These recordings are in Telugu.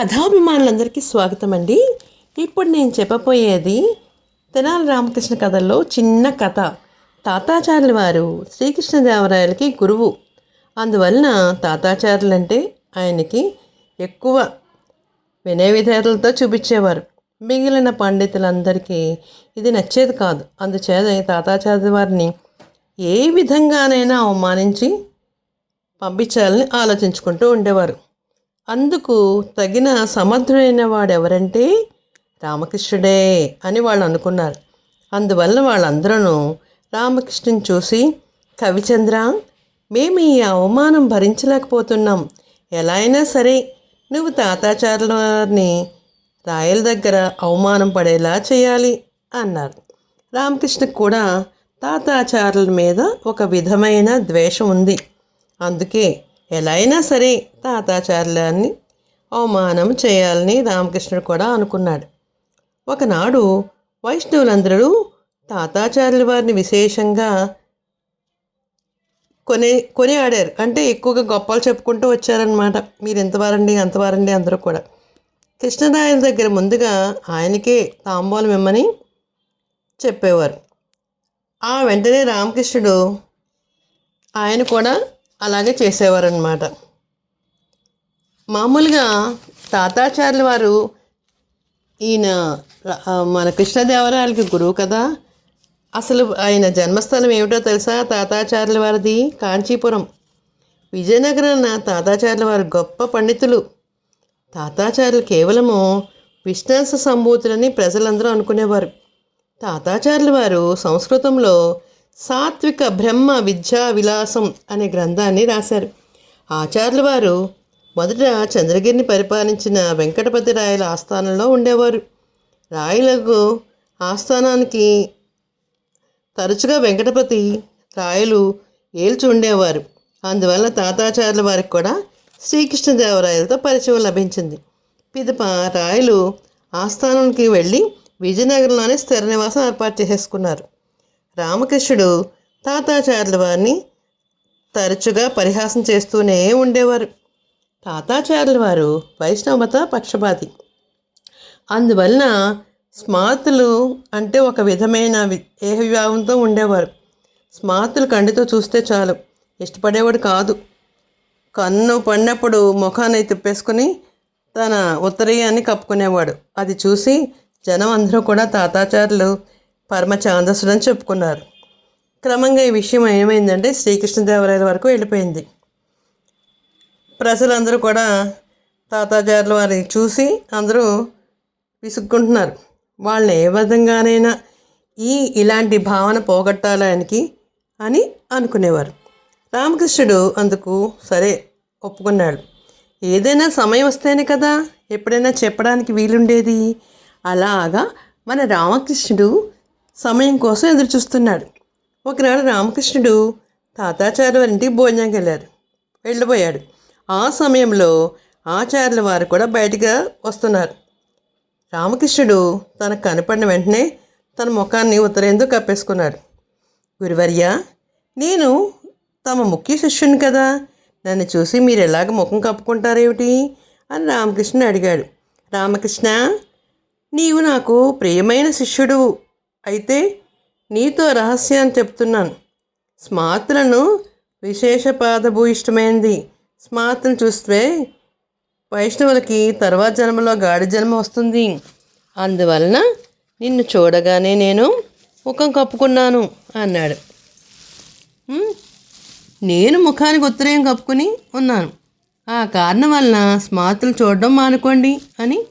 కథాభిమానులందరికీ స్వాగతం అండి ఇప్పుడు నేను చెప్పబోయేది తెనాలి రామకృష్ణ కథల్లో చిన్న కథ. తాతాచార్యుల వారు శ్రీకృష్ణదేవరాయలకి గురువు. అందువలన తాతాచార్యులు అంటే ఆయనకి ఎక్కువ వినయ విధేయతలతో చూపించేవారు. మిగిలిన పండితులందరికీ ఇది నచ్చేది కాదు. అందుచేత తాతాచార్య వారిని ఏ విధంగానైనా అవమానించి పంపించాలని ఆలోచించుకుంటూ ఉండేవారు. అందుకు తగిన సమర్థుడైన వాడెవరంటే రామకృష్ణుడే అని వాళ్ళు అనుకున్నారు. అందువల్ల వాళ్ళందరూ రామకృష్ణుని చూసి కవిచంద్ర మేము ఈ అవమానం భరించలేకపోతున్నాం. ఎలా అయినా సరే నువ్వు తాతాచార్యులని వారిని రాయల దగ్గర అవమానం పడేలా చేయాలి అన్నారు. రామకృష్ణకు కూడా తాతాచార్యుల మీద ఒక విధమైన ద్వేషం ఉంది. అందుకే ఎలా అయినా సరే తాతాచార్యులని అవమానం చేయాలని రామకృష్ణుడు కూడా అనుకున్నాడు. ఒకనాడు వైష్ణవులందరూ తాతాచార్యుల వారిని విశేషంగా కొని కొని ఆడారు అంటే ఎక్కువగా గొప్పలు చెప్పుకుంటూ వచ్చారనమాట మీరు ఎంతవారండి అంతవారండి అందరూ కూడా. కృష్ణరాయల దగ్గర ముందుగా ఆయనకే తాంబూలం ఇమ్మని చెప్పేవారు. ఆ వెంటనే రామకృష్ణుడు ఆయన కూడా అలాగే చేసేవారనమాట మామూలుగా తాతాచార్యుల వారు ఈయన మన కృష్ణదేవరాయలకి గురువు కదా. అసలు ఆయన జన్మస్థలం ఏమిటో తెలుసా? తాతాచార్యుల వారిది కాంచీపురం. విజయనగరాన తాతాచార్యుల వారు గొప్ప పండితులు. తాతాచార్యులు కేవలము విష్ణాంశ సంభూతులని ప్రజలందరూ అనుకునేవారు. తాతాచార్యుల వారు సంస్కృతంలో సాత్విక బ్రహ్మ విద్యా విలాసం అనే గ్రంథాన్ని రాశారు. ఆచార్యుల వారు మొదట చంద్రగిరిని పరిపాలించిన వెంకటపతి రాయల ఆస్థానంలో ఉండేవారు. రాయలకు ఆస్థానానికి తరచుగా వెంకటపతి రాయలు ఏల్చి ఉండేవారు. అందువల్ల తాతాచార్యుల వారికి కూడా శ్రీకృష్ణదేవరాయలతో పరిచయం లభించింది. పిదప రాయలు ఆస్థానానికి వెళ్ళి విజయనగరంలోనే స్థిర నివాసం ఏర్పాటు చేసేసుకున్నారు. రామకృష్ణుడు తాతాచార్యుల వారిని తరచుగా పరిహాసం చేస్తూనే ఉండేవారు. తాతాచార్యుల వారు వైష్ణవత పక్షపాతి. అందువలన స్మార్తులు అంటే ఒక విధమైన ఏహవ్యావంతో ఉండేవారు. స్మార్తులు కంటితో చూస్తే చాలు. ఇష్టపడేవాడు కాదు. కన్ను పడినప్పుడు ముఖాన్ని తిప్పేసుకుని తన ఉత్తరీయాన్ని కప్పుకునేవాడు. అది చూసి జనం అందరూ కూడా తాతాచారులు పరమ ఛాందసుడని చెప్పుకున్నారు. క్రమంగా ఈ విషయం ఏమైందంటే శ్రీకృష్ణదేవరాయల వరకు వెళ్ళిపోయింది. ప్రజలందరూ కూడా తాతాచార్యుల వారిని చూసి అందరూ విసుక్కుంటున్నారు. వాళ్ళని ఏ విధంగానైనా ఈ ఇలాంటి భావన పోగొట్టాలనికి అని అనుకునేవారు. రామకృష్ణుడు అందుకు సరే ఒప్పుకున్నాడు. ఏదైనా సమయం వస్తేనే కదా ఎప్పుడైనా చెప్పడానికి వీలుండేది. అలాగా మన రామకృష్ణుడు సమయం కోసం ఎదురుచూస్తున్నాడు. ఒకనాడు రామకృష్ణుడు తాతాచార్య వారింటి భోజనానికి వెళ్ళారు వెళ్ళిపోయాడు ఆ సమయంలో ఆచార్యుల వారు కూడా బయటగా వస్తున్నారు. రామకృష్ణుడు తనకు కనపడిన వెంటనే తన ముఖాన్ని ఉత్తరేందు కప్పేసుకున్నాడు. గురువర్య నేను తమ ముఖ్య శిష్యుని కదా. నన్ను చూసి మీరు ఎలాగ ముఖం కప్పుకుంటారేమిటి? అని రామకృష్ణ అడిగాడు. రామకృష్ణ నీవు నాకు ప్రియమైన శిష్యుడు. అయితే నీతో రహస్యాన్ని చెప్తున్నాను. స్మార్తులను విశేష పాదభూయిష్టమైంది. స్మార్తులను చూస్తే వైష్ణవులకి తర్వాత జన్మలో గాడి జన్మ వస్తుంది. అందువలన నిన్ను చూడగానే నేను ముఖం కప్పుకున్నాను అన్నాడు. నేను ముఖానికి ఉత్తరేయం కప్పుకుని ఉన్నాను. ఆ కారణం వలన స్మార్తులు చూడడం మానుకోండి అని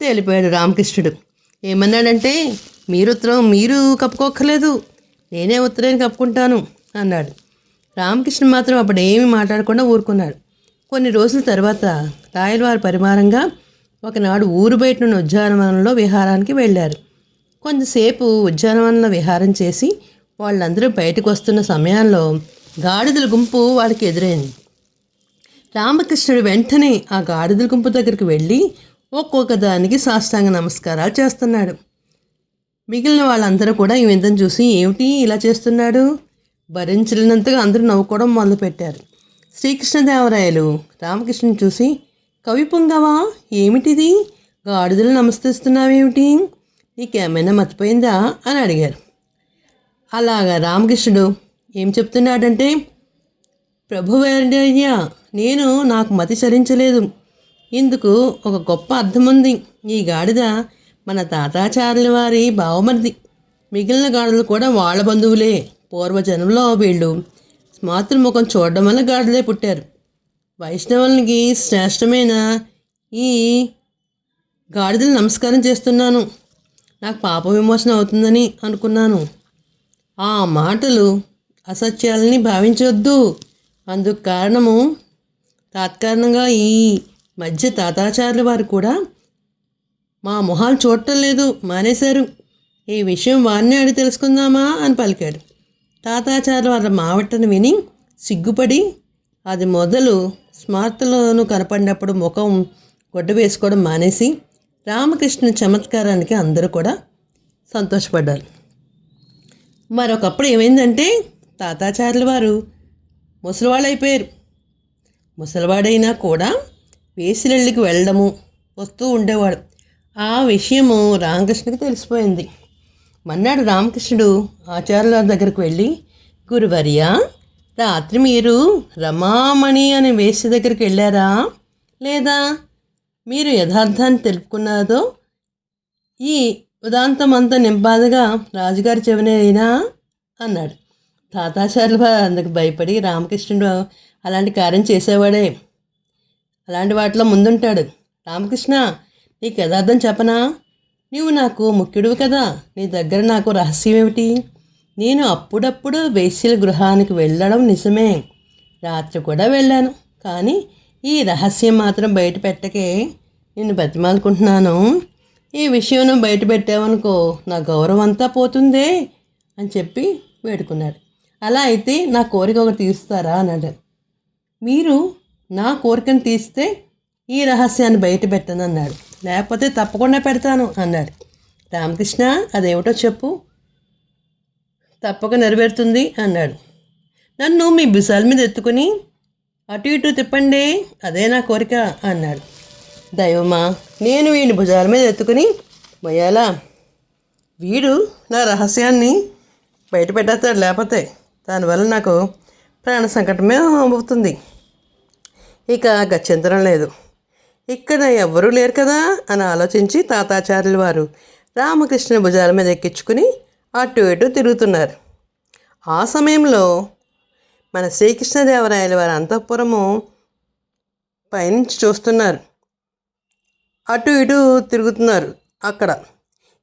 తెలిపాడు రామకృష్ణుడు. ఏమన్నాడంటే మీరు ఉత్తరం మీరు కప్పుకోక్కర్లేదు. నేనే ఉత్తరాన్ని కప్పుకుంటాను అన్నాడు. రామకృష్ణ మాత్రం అప్పుడు ఏమీ మాట్లాడకుండా ఊరుకున్నాడు. కొన్ని రోజుల తర్వాత రాయలవారి పరిమారంగా ఒకనాడు ఊరు బయట ఉన్న ఉద్యానవనంలో విహారానికి వెళ్ళారు. కొంతసేపు ఉద్యానవనంలో విహారం చేసి వాళ్ళందరూ బయటకు వస్తున్న సమయంలో గాడిదల గుంపు వాళ్ళకి ఎదురైంది. రామకృష్ణుడు వెంటనే ఆ గాడిదల గుంపు దగ్గరికి వెళ్ళి ఒక్కొక్క దానికి సాష్టాంగ నమస్కారాలు చేస్తున్నాడు. మిగిలిన వాళ్ళందరూ కూడా ఈ వింతను చూసి ఏమిటి ఇలా చేస్తున్నాడు? భరించలేనంతగా అందరూ నవ్వుకోవడం మొదలుపెట్టారు. శ్రీకృష్ణదేవరాయలు రామకృష్ణుని చూసి కవి పొంగవా? ఏమిటిది? గాడిదలు నమస్కరిస్తున్నావేమిటి? నీకేమైనా మర్చిపోయిందా అని అడిగారు. అలాగా రామకృష్ణుడు ఏం చెప్తున్నాడంటే ప్రభువర్య నేను నాకు మతి చరించలేదు ఇందుకు ఒక గొప్ప అర్థం ఉంది ఈ గాడిద మన తాతాచార్యుల వారి బావమరిది. మిగిలిన గాడిదలు కూడా వాళ్ళ బంధువులే. పూర్వజన్మలో వీళ్ళు మాతృముఖం చూడడం వల్ల గాడిదలే పుట్టారు. వైష్ణవులకి శ్రేష్టమైన ఈ గాడిదలు నమస్కారం చేస్తున్నాను. నాకు పాప విమోచన అవుతుందని అనుకున్నాను. ఆ మాటలు అసత్యాలని భావించవద్దు అందుకు కారణము తాత్కారణంగా ఈ మధ్య తాతాచార్యుల వారు కూడా మా మొహాలు చూడటం లేదు మానేశారు. ఈ విషయం వారిని అడిగి తెలుసుకుందామా అని పలికాడు. తాతాచార్యుల వారి మావటను విని సిగ్గుపడి అది మొదలు స్మార్తలోను కనపడినప్పుడు ముఖం గొడ్డ వేసుకోవడం మానేసి రామకృష్ణ చమత్కారానికి అందరూ కూడా సంతోషపడ్డారు. మరొకప్పుడు ఏమైందంటే తాతాచార్యుల వారు ముసలివాళ్ళు అయిపోయారు. ముసలివాడైనా కూడా వేసిరెళ్ళకి వెళ్ళడము వస్తూ ఉండేవాడు. ఆ విషయము రామకృష్ణకి తెలిసిపోయింది. మన్నాడు రామకృష్ణుడు ఆచార్యుల దగ్గరకు వెళ్ళి గురువర్య రాత్రి మీరు రమామణి అనే వేసి దగ్గరికి వెళ్ళారా? లేదా మీరు యథార్థాన్ని తెలుపుకున్నారో? ఈ ఉదాంతం అంతా నింపాదుగా రాజుగారి చెవినైనా అన్నాడు. తాతాచార్యులు అందుకు భయపడి రామకృష్ణుడు అలాంటి కార్యం చేసేవాడే. అలాంటి వాటిలో ముందుంటాడు. రామకృష్ణ నీకు యథార్థం చెప్పనా? నీవు నాకు ముఖ్యుడివి కదా. నీ దగ్గర నాకు రహస్యం ఏమిటి? నేను అప్పుడప్పుడు వేశ్యల గృహానికి వెళ్ళడం నిజమే. రాత్రి కూడా వెళ్ళాను. కానీ ఈ రహస్యం మాత్రం బయట పెట్టకే నేను బతిమాలుకుంటున్నాను. ఈ విషయం బయట పెట్టావనుకో నా గౌరవం అంతా పోతుందే అని చెప్పి వేడుకున్నాడు. అలా అయితే నా కోరిక ఒకటి తీరుస్తారా? అన్నాడు. మీరు నా కోరికను తీస్తే ఈ రహస్యాన్ని బయట పెట్టను అన్నాడు. లేకపోతే తప్పకుండా పెడతాను అన్నాడు. రామకృష్ణ అదేమిటో చెప్పు. తప్పక నెరవేరుతుంది అన్నాడు. నన్ను మీ భుజాల మీద ఎత్తుకుని అటు ఇటు తిప్పండి. అదే నా కోరిక అన్నాడు. దైవమా నేను వీడిని భుజాల మీద ఎత్తుకుని మొయ్యాలా వీడు నా రహస్యాన్ని బయట పెట్టేస్తాడు లేకపోతే దానివల్ల నాకు ప్రాణ సంకటమే అవుతుంది ఇక గత్యంతరం లేదు. ఇక్కడ ఎవ్వరూ లేరు కదా అని ఆలోచించి తాతాచార్యుల వారు రామకృష్ణ భుజాల మీద ఎక్కించుకుని అటు ఇటు తిరుగుతున్నారు. ఆ సమయంలో మన శ్రీకృష్ణదేవరాయల వారి అంతఃపురము పైనుంచి చూస్తున్నారు. అటు ఇటు తిరుగుతున్నారు అక్కడ.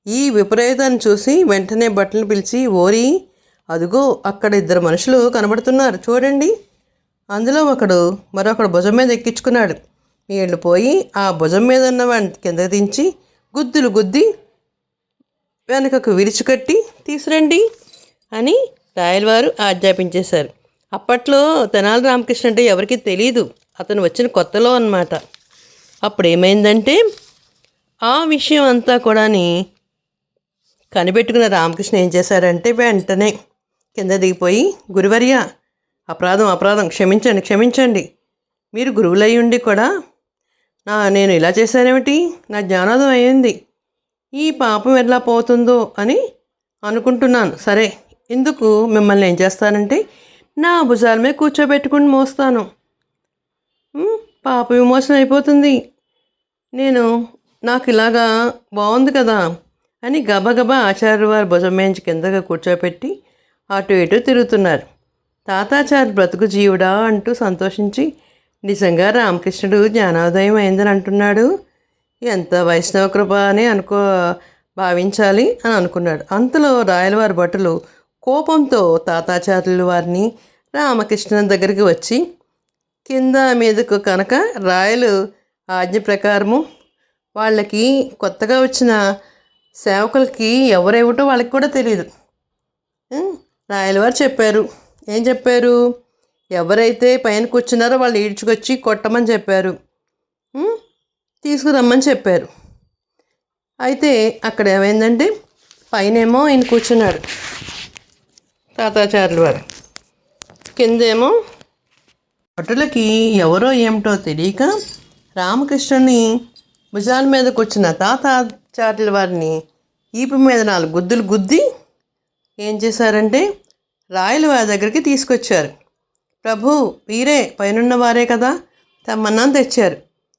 ఈ విపరీతాన్ని చూసి వెంటనే బట్టలు పిలిచి ఓరి అదిగో అక్కడ ఇద్దరు మనుషులు కనబడుతున్నారు. చూడండి అందులో ఒకడు మరొకడు భుజం మీద ఎక్కించుకున్నాడు. వీళ్ళు పోయి ఆ భుజం మీద ఉన్న వాడిని కింద దించి గుద్దులు గుద్ది వెనుకకు విరిచికట్టి తీసురండి అని రాయలవారు ఆజ్ఞాపించేశారు. అప్పట్లో తెనాలి రామకృష్ణ అంటే ఎవరికీ తెలియదు అతను వచ్చిన కొత్తలో అన్నమాట. అప్పుడు ఏమైందంటే ఆ విషయం అంతా కూడాని కనిపెట్టుకున్న రామకృష్ణ ఏం చేశారంటే వెంటనే కింద దిగిపోయి గురువర్య అపరాధం అపరాధం. క్షమించండి క్షమించండి. మీరు గురువులయ్యుండి కూడా నా నేను ఇలా చేశానేమిటి? నా జ్ఞానోదయం అయ్యింది. ఈ పాపం ఎలా పోతుందో అని అనుకుంటున్నాను. సరే ఇందుకు మిమ్మల్ని ఏం చేస్తానంటే నా భుజాల మీద కూర్చోబెట్టుకుని మోస్తాను. పాప విమోచన అయిపోతుంది. నేను నాకు ఇలాగా బాగుంది కదా అని గబగబా ఆచార్య వారి భుజం మేంచి కిందగా కూర్చోబెట్టి అటు ఇటు తిరుగుతున్నారు. తాతాచారి బ్రతుకు జీవుడా అంటూ సంతోషించి నిజంగా రామకృష్ణుడు జ్ఞానోదయం అయిందని అంటున్నాడు. ఎంత వైష్ణవ కృప అని అనుకో భావించాలి అని అనుకున్నాడు. అంతలో రాయలవారి భటులు కోపంతో తాతాచార్యులు వారిని రామకృష్ణ దగ్గరికి వచ్చి కింద మీదకు కనుక రాయలు ఆజ్ఞ ప్రకారము వాళ్ళకి కొత్తగా వచ్చిన సేవకులకి ఎవరేమిటో వాళ్ళకి కూడా తెలియదు రాయలవారు చెప్పారు. ఏం చెప్పారు? ఎవరైతే పైన కూర్చున్నారో వాళ్ళు ఈడ్చుకొచ్చి కొట్టమని చెప్పారు. తీసుకురమ్మని చెప్పారు. అయితే అక్కడ ఏమైందంటే పైనేమో ఈయన కూర్చున్నాడు. తాతాచారులు వారు. కిందేమో భటులకి ఎవరో ఏమిటో తెలియక రామకృష్ణుని భుజాల మీద కూర్చున్న తాతాచార్యుల వారిని ఈపు మీద నాలుగు గుద్దులు గుద్ది ఏం చేశారంటే రాయలు వారి దగ్గరికి తీసుకొచ్చారు. ప్రభు వీరే పైనున్న వారే కదా? తమ్మన్నాను తెచ్చారు.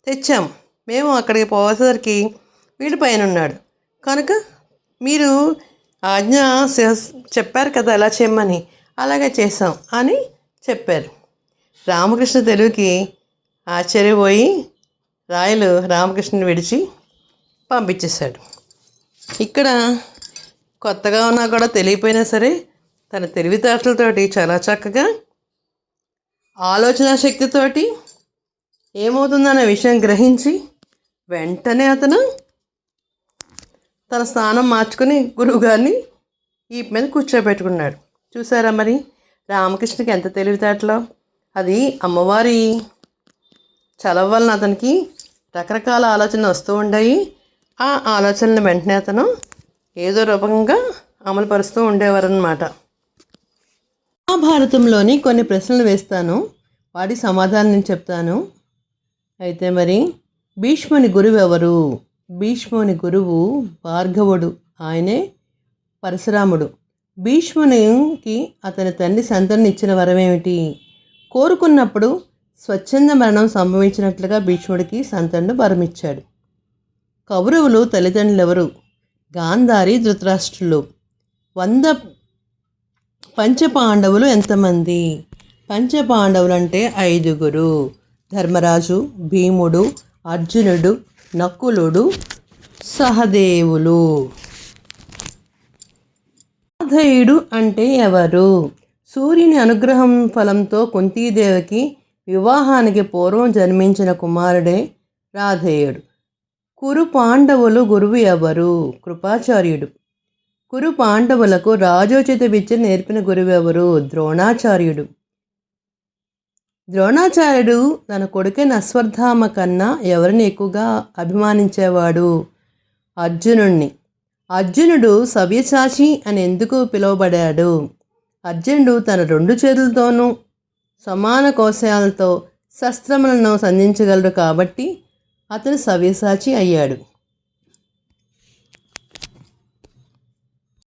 తెచ్చాం. మేము అక్కడికి పోయేసరికి వీడు పైన ఉన్నాడు కనుక మీరు ఆజ్ఞ చెప్పారు కదా ఎలా చేయమని? అలాగే చేసాం అని చెప్పారు. రామకృష్ణ తెలుగుకి ఆశ్చర్యపోయి రాయలు రామకృష్ణుని విడిచి పంపించేశాడు. ఇక్కడ కొత్తగా ఉన్నా కూడా తెలియపోయినా సరే తన తెలివితేటలతోటి చాలా చక్కగా ఆలోచన శక్తితోటి ఏమవుతుందనే విషయం గ్రహించి వెంటనే అతను తన స్థానం మార్చుకుని గురువుగారిని ఈ మీద కూర్చోబెట్టుకున్నాడు. చూసారా మరి? రామకృష్ణకి ఎంత తెలివితేటలో అది అమ్మవారి చలవ వలన అతనికి రకరకాల ఆలోచనలు వస్తూ ఉండయి ఆ ఆలోచనలు వెంటనే అతను ఏదో రూపంగా అమలుపరుస్తూ ఉండేవారనమాట మహాభారతంలోని కొన్ని ప్రశ్నలు వేస్తాను. వాటి సమాధానం నేను చెప్తాను. అయితే మరి భీష్ముని గురువు ఎవరు భీష్ముని గురువు భార్గవుడు. ఆయనే పరశురాముడు. భీష్మునికి అతని తండ్రి సంతని ఇచ్చిన వరమేమిటి? కోరుకున్నప్పుడు స్వచ్ఛంద మరణం సంభవించినట్లుగా భీష్ముడికి సంతనుడు వరమిచ్చాడు. కౌరవులు తల్లిదండ్రులు ఎవరు గాంధారి ధృతరాష్ట్రులు. వంద పంచపాండవులు ఎంతమంది? పంచపాండవులు అంటే ఐదుగురు. ధర్మరాజు భీముడు అర్జునుడు నకులుడు సహదేవులు. సాధయుడు అంటే ఎవరు? సూర్యుని అనుగ్రహం ఫలంతో కుంతీదేవికి వివాహానికి పూర్వం జన్మించిన కుమారుడే రాధేయుడు. కురు పాండవులు గురువు ఎవరు? కృపాచార్యుడు. కురు పాండవులకు రాజోచిత విద్య నేర్పిన గురువెవరు ద్రోణాచార్యుడు. ద్రోణాచార్యుడు తన కొడుకైన అశ్వర్ధామ కన్నా ఎవరిని ఎక్కువగా అభిమానించేవాడు? అర్జునుణ్ణి. అర్జునుడు సవ్యసాచి అని ఎందుకు పిలువబడాడు? అర్జునుడు తన రెండు చేతులతోనూ సమాన కోశాలతో శస్త్రములను సంధించగలడు కాబట్టి అతను సవ్యసాచి అయ్యాడు.